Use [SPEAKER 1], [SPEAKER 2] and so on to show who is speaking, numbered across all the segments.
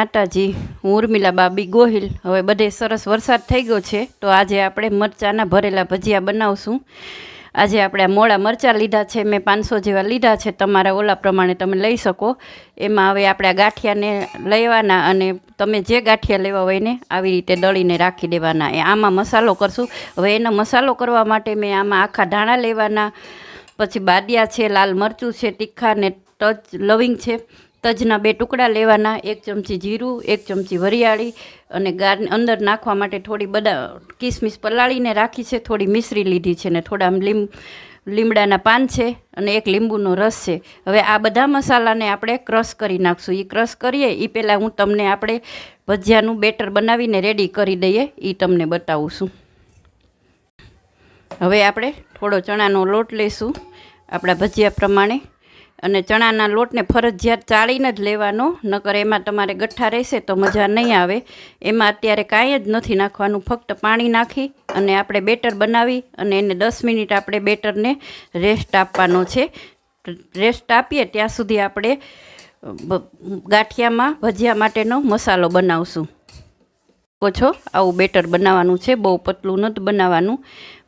[SPEAKER 1] માતાજી હું ઉર્મિલા બાબી, ગોહિલ. હવે બધે સરસ વરસાદ થઈ ગયો છે, તો આજે આપણે મરચાંના ભરેલા ભજીયા બનાવશું. આજે આપણે આ મોળા મરચાં લીધા છે, મેં પાંચસો જેવા લીધા છે, તમારા ઓલા પ્રમાણે તમે લઈ શકો. એમાં હવે આપણે આ ગાંઠિયાને લેવાના અને તમે જે ગાંઠિયા લેવા હોય ને આવી રીતે દળીને રાખી દેવાના. એ આમાં મસાલો કરશું. હવે એનો મસાલો કરવા માટે મેં આમાં આખા ધાણા લેવાના, પછી બાદિયા છે, લાલ મરચું છે, તીખા ને ટચ લવિંગ છે. તજના બે ટુકડા લેવાના, એક ચમચી જીરું, એક ચમચી વરિયાળી અને ગાર અંદર નાખવા માટે થોડી બધા કિસમિસ પલાળીને રાખી છે, થોડી મિશ્રી લીધી છે ને થોડા લીમ, લીમડાના પાન છે અને એક લીંબુનો રસ છે. હવે આ બધા મસાલાને આપણે ક્રશ કરી નાખશું. એ ક્રશ કરીએ એ પહેલાં હું તમને આપણે ભજીયાનું બેટર બનાવીને રેડી કરી દઈએ એ તમને બતાવું છું હવે આપણે થોડો ચણાનો લોટ લઈશું આપણા ભજીયા પ્રમાણે અને ચણાના લોટને ફરજિયાત ચાળીને જ લેવાનો, નકર એમાં તમારે ગઠ્ઠા રહેશે તો મજા નહીં આવે. એમાં અત્યારે કાંઈ જ નથી નાખવાનું, ફક્ત પાણી નાખી અને આપણે બેટર બનાવી અને એને દસ મિનિટ આપણે બેટરને રેસ્ટ આપવાનો છે. રેસ્ટ આપીએ ત્યાં સુધી આપણે ગાંઠિયામાં, ભજીયા માટેનો મસાલો બનાવશું. શકો છો? આવું બેટર બનાવવાનું છે, બહુ પતલું નથી બનાવવાનું.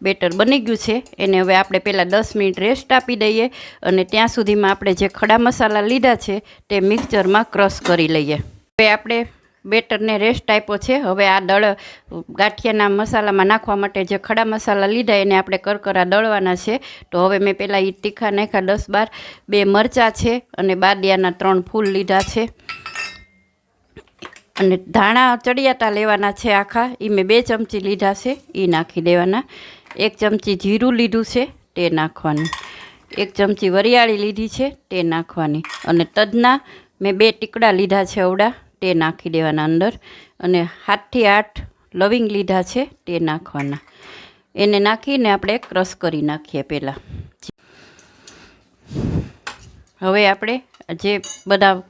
[SPEAKER 1] બેટર બની ગયું છે. એને હવે આપણે પહેલાં દસ મિનિટ રેસ્ટ આપી દઈએ અને ત્યાં સુધીમાં આપણે જે ખડા મસાલા લીધા છે તે મિક્સચરમાં ક્રશ કરી લઈએ. હવે આપણે બેટરને રેસ્ટ આપ્યો છે. હવે આ દળ ગાંઠિયાના મસાલામાં નાખવા માટે જે ખડા મસાલા લીધા એને આપણે કરકરા દળવાના છે. તો હવે મેં પહેલાં એ તીખા નાખ્યા દસ બાર, બે મરચાં છે અને બાદિયાના ત્રણ ફૂલ લીધા છે. અને ધાણા ચડિયાતા લેવાના છે આખા. એ મેં બે ચમચી લીધા છે એ નાખી દેવાના. એક ચમચી જીરું લીધું છે, તે નાખવાનું. એક ચમચી વરિયાળી લીધી છે, તે નાખવાની. અને તજના મેં બે ટીકડા લીધા છે અવડા, તે નાખી દેવાના અંદર. અને સાતથી આઠ લવિંગ લીધા છે, તે નાખવાના. એને નાખીને આપણે ક્રશ કરી નાખીએ પહેલાં. હવે આપણે જે બધા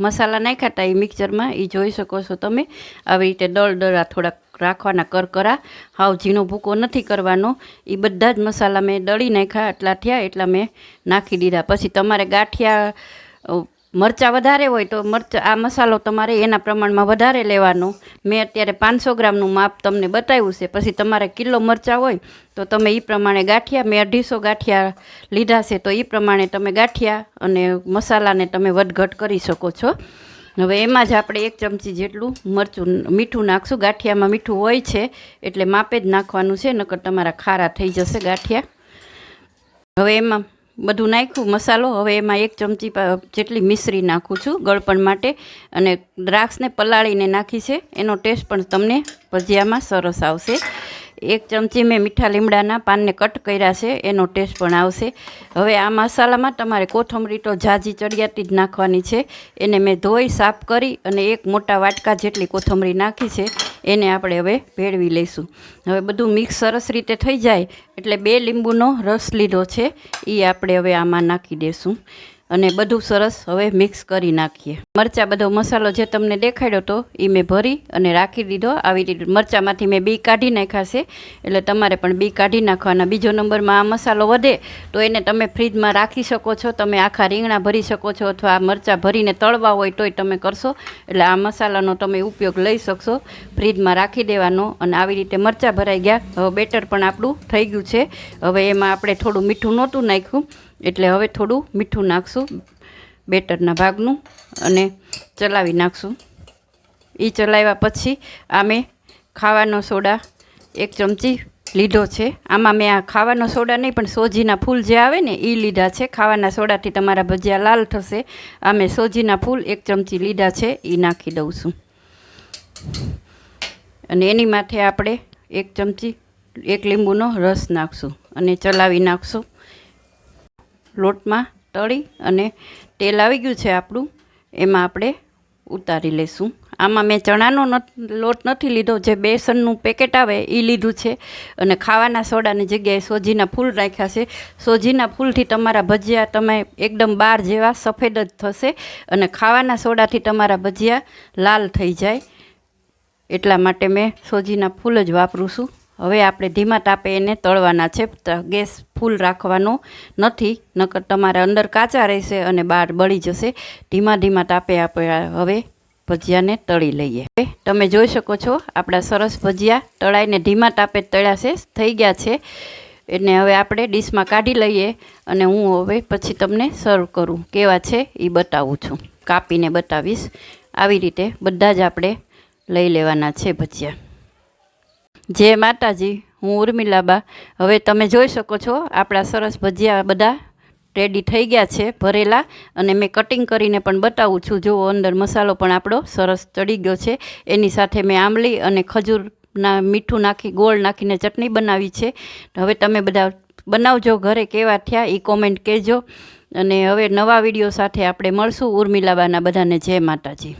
[SPEAKER 1] મસાલા નાખ્યા હતા એ મિક્સરમાં, એ જોઈ શકો છો તમે. આવી રીતે દળ દળા થોડાક રાખવાના કરકરા હાવ ઝીણો ભૂકો નથી કરવાનો. એ બધા જ મસાલા મેં દળી નાખ્યા એટલા થયા, એટલા મેં નાખી દીધા. પછી તમારે ગાંઠિયા મરચાં વધારે હોય તો મરચાં, આ મસાલો તમારે એના પ્રમાણમાં વધારે લેવાનો. મેં અત્યારે પાંચસો ગ્રામનું માપ તમને બતાવ્યું છે. પછી તમારે કિલો મરચાં હોય તો તમે એ પ્રમાણે ગાંઠિયા, મેં અઢીસો ગાંઠિયા લીધા છે, તો એ પ્રમાણે તમે ગાંઠિયા અને મસાલાને તમે વધઘટ કરી શકો છો. હવે એમાં જ આપણે એક ચમચી જેટલું મરચું, મીઠું નાખશું. ગાંઠિયામાં મીઠું હોય છે, એટલે માપે જ નાખવાનું છે, નકર તમારા ખારા થઈ જશે ગાંઠિયા. હવે એમાં બધું નાખ્યું, મસાલો. હવે એમાં એક ચમચી જેટલી મિશ્રી નાખું છું ગળપણ માટે અને દ્રાક્ષને પલાળીને નાખી છે. એનો ટેસ્ટ પણ તમને ભજીયામાં સરસ આવશે. એક ચમચી મેં મીઠા લીમડાના પાનને કટ કર્યા છે, એનો ટેસ્ટ પણ આવશે. હવે આ મસાલામાં તમારે કોથમરી તો ઝાઝી ચડિયાતી જ નાખવાની છે. એને મેં ધોઈ, સાફ કરી અને એક મોટા વાટકા જેટલી કોથમરી નાખી છે. એને આપણે હવે ભેળવી લઈશું. હવે બધું મિક્સ સરસ રીતે થઈ જાય, એટલે બે લીંબુનો રસ લીધો છે એ આપણે હવે આમાં નાખી દઈશું અને બધું સરસ હવે મિક્સ કરી નાખીએ. મરચાં બધો મસાલો જે તમને દેખાડ્યો હતો એ મેં ભરી અને રાખી દીધો. આવી રીતે મરચાંમાંથી મેં બી કાઢી નાખ્યા છે. એટલે તમારે પણ બી કાઢી નાખવાના. બીજો નંબરમાં આ મસાલો વધે, તો એને તમે ફ્રીજમાં રાખી શકો છો. તમે આખા રીંગણા ભરી શકો છો અથવા આ મરચાં ભરીને તળવા હોય તોય તમે કરશો. એટલે આ મસાલાનો તમે ઉપયોગ લઈ શકશો. ફ્રીજમાં રાખી દેવાનો. અને આવી રીતે મરચાં ભરાઈ ગયા. હવે બેટર પણ આપણું થઈ ગયું છે. હવે એમાં આપણે થોડું મીઠું નહોતું નાખ્યું. એટલે હવે થોડું મીઠું નાખશું, બેટરના ભાગનું, અને ચલાવી નાખશું. એ ચલાવ્યા પછી આ મેં ખાવાનો સોડા એક ચમચી લીધો છે. આમાં મેં આ ખાવાનો સોડા નહીં, પણ સોજીના ફૂલ જે આવે ને એ લીધા છે. ખાવાના સોડાથી તમારા ભજીયા લાલ થશે. આ મેં સોજીના ફૂલ એક ચમચી લીધા છે એ નાખી દઉં છું. અને એની માથે આપણે એક ચમચી, એક લીંબુનો રસ નાખશું અને ચલાવી નાખશું. લોટમાં તળી અને તેલ આવી ગયું છે આપણું. એમાં આપણે ઉતારી લઈશું આમાં મેં ચણાનો લોટ નથી લીધો. જે બેસનનું પેકેટ આવે એ લીધું છે. અને ખાવાના સોડાની જગ્યાએ સોજીના ફૂલ રાખ્યા છે. સોજીના ફૂલથી તમારા ભજીયા તમે એકદમ બાર જેવા સફેદ જ થશે અને ખાવાના સોડાથી તમારા ભજીયા લાલ થઈ જાય. એટલા માટે મેં સોજીના ફૂલ જ વાપરું છું. હવે આપણે ધીમા તાપે એને તળવાના છે ગેસ ફૂલ રાખવાનો નથી, નકર તમારે અંદર કાચા રહેશે અને બહાર બળી જશે. ધીમા ધીમા તાપે આપણે હવે ભજીયાને તળી લઈએ. તમે જોઈ શકો છો, આપણા સરસ ભજીયા તળાઈને ધીમા તાપે તળ્યા થઈ ગયા છે. એને હવે આપણે ડીશમાં કાઢી લઈએ અને હું હવે પછી તમને સર્વ કરું. કેવા છે એ બતાવું છું. કાપીને બતાવીશ. આવી રીતે બધા જ આપણે લઈ લેવાના છે ભજીયા. જય માતાજી, હું ઉર્મિલાબા. હવે તમે જોઈ શકો છો, આપણા સરસ ભજીયા બધા રેડી થઈ ગયા છે, ભરેલા. અને મેં કટિંગ કરીને પણ બતાવું છું. જુઓ, અંદર મસાલો પણ આપણો સરસ ચડી ગયો છે. એની સાથે મેં આંબલી અને ખજૂરના મીઠું નાખી, ગોળ નાખીને ચટણી બનાવી છે. હવે તમે બધા બનાવજો ઘરે કેવા થયા એ કોમેન્ટ કહેજો. અને હવે નવા વીડિયો સાથે આપણે મળશું ઉર્મિલાબાના બધાને. જય માતાજી.